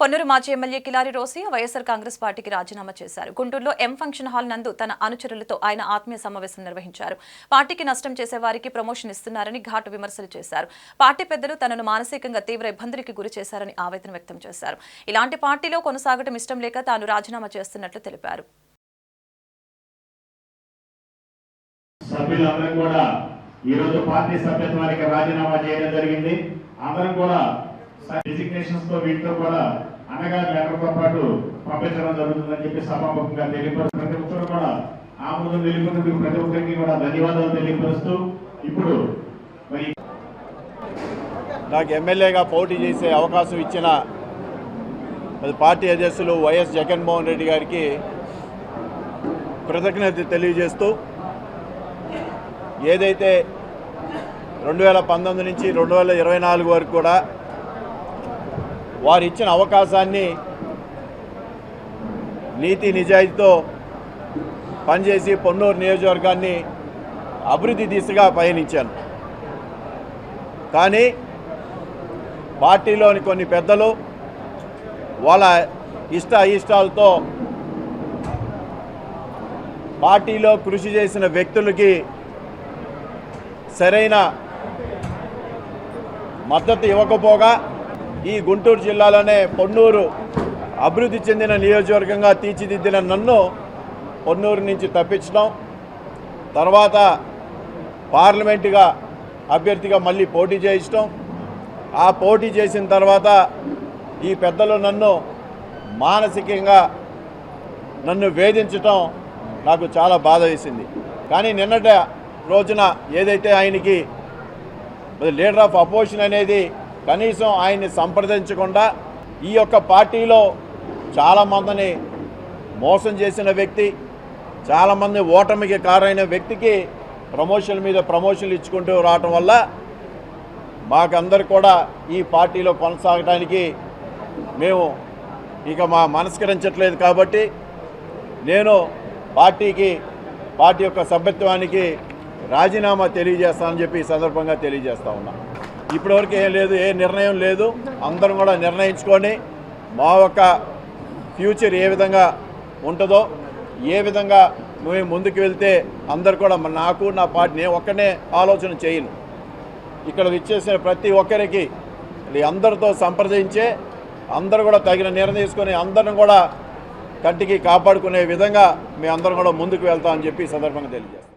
పొన్నూరు మాజీ ఎమ్మెల్యే కిలారి రోసి వైఎస్సార్ కాంగ్రెస్ పార్టీకి రాజీనామా చేశారు. గుంటూరులో ఎం ఫంక్షన్ హాల్ నందు తన అనుచరులతో ఆయన ఆత్మీయ సమావేశం నిర్వహించారు. పార్టీకి నష్టం చేసే వారికి ప్రమోషన్ ఇస్తున్నారని ఘాటు విమర్శలు చేశారు. పార్టీ పెద్దలు తనను మానసికంగా తీవ్ర ఇబ్బందులకి గురి చేశారని ఆవేదన వ్యక్తం చేశారు. ఇలాంటి పార్టీలో కొనసాగడం ఇష్టం లేక తాను రాజీనామా చేస్తున్నట్లు తెలిపారు. సభ్యులందరం కూడా పార్టీ సభ్యత్వానికి రాజీనామా చేయడం జరిగింది. అందరం కూడా డెసిగ్నేషన్స్తో వీటితో కూడా అనగా లెటర్ పాటు పంపించడం జరుగుతుందని చెప్పి సభాముఖంగా తెలియపరుస్తూ ప్రతి ఒక్కరు కూడా ఆమోదం తెలియపరుస్తూ ప్రతి ఒక్కరికి కూడా ధన్యవాదాలు తెలియపరుస్తూ ఇప్పుడు మరి నాకు ఎమ్మెల్యేగా పోటీ చేసే అవకాశం ఇచ్చిన పార్టీ అధ్యక్షులు వైఎస్ జగన్మోహన్ రెడ్డి గారికి కృతజ్ఞత తెలియజేస్తూ ఏదైతే రెండు వేల పంతొమ్మిది నుంచి రెండు వేల ఇరవై నాలుగు వరకు కూడా వారు ఇచ్చిన అవకాశాన్ని నీతి నిజాయితీతో పనిచేసి పొన్నూరు నియోజకవర్గాన్ని అభివృద్ధి దిశగా పయనించాను. కానీ పార్టీలోని కొన్ని పెద్దలు వాళ్ళ ఇష్ట అయిష్టాలతో పార్టీలో కృషి చేసిన వ్యక్తులకి సరైన మద్దతు ఇవ్వకపోగా ఈ గుంటూరు జిల్లాలోనే పొన్నూరు అభివృద్ధి చెందిన నియోజకవర్గంగా తీర్చిదిద్దిన నన్ను పొన్నూరు నుంచి తప్పించడం తర్వాత పార్లమెంటుగా అభ్యర్థిగా మళ్ళీ పోటీ చేయించడం ఆ పోటీ చేసిన తర్వాత ఈ పెద్దలు నన్ను మానసికంగా నన్ను వేధించటం నాకు చాలా బాధ వేసింది. కానీ నిన్నట రోజున ఏదైతే ఆయనకి లీడర్ ఆఫ్ అపోజిషన్ అనేది కనీసం ఆయన్ని సంప్రదించకుండా ఈ యొక్క పార్టీలో చాలామందిని మోసం చేసిన వ్యక్తి చాలామంది ఓటమికి కారైన వ్యక్తికి ప్రమోషన్ మీద ప్రమోషన్లు ఇచ్చుకుంటూ రావటం వల్ల మాకందరు కూడా ఈ పార్టీలో కొనసాగడానికి మేము ఇక మా మనస్కరించట్లేదు కాబట్టి నేను పార్టీకి పార్టీ యొక్క సభ్యత్వానికి రాజీనామా తెలియజేస్తానని చెప్పి ఈ సందర్భంగా తెలియజేస్తా ఉన్నాను ఇప్పటివరకు ఏం లేదు ఏ నిర్ణయం లేదు. అందరం కూడా నిర్ణయించుకొని మా యొక్క ఫ్యూచర్ ఏ విధంగా ఉంటుందో ఏ విధంగా మేము ముందుకు వెళ్తే అందరు కూడా నాకు నా పార్టీ నేను ఒక్కనే ఆలోచన చేయను. ఇక్కడ ఇచ్చేసిన ప్రతి ఒక్కరికి అందరితో సంప్రదించే అందరూ కూడా తగిన నిర్ణయం తీసుకొని అందరం కూడా కంటికి కాపాడుకునే విధంగా మేము అందరం కూడా ముందుకు వెళ్తామని చెప్పి సందర్భంగా తెలియజేస్తాం.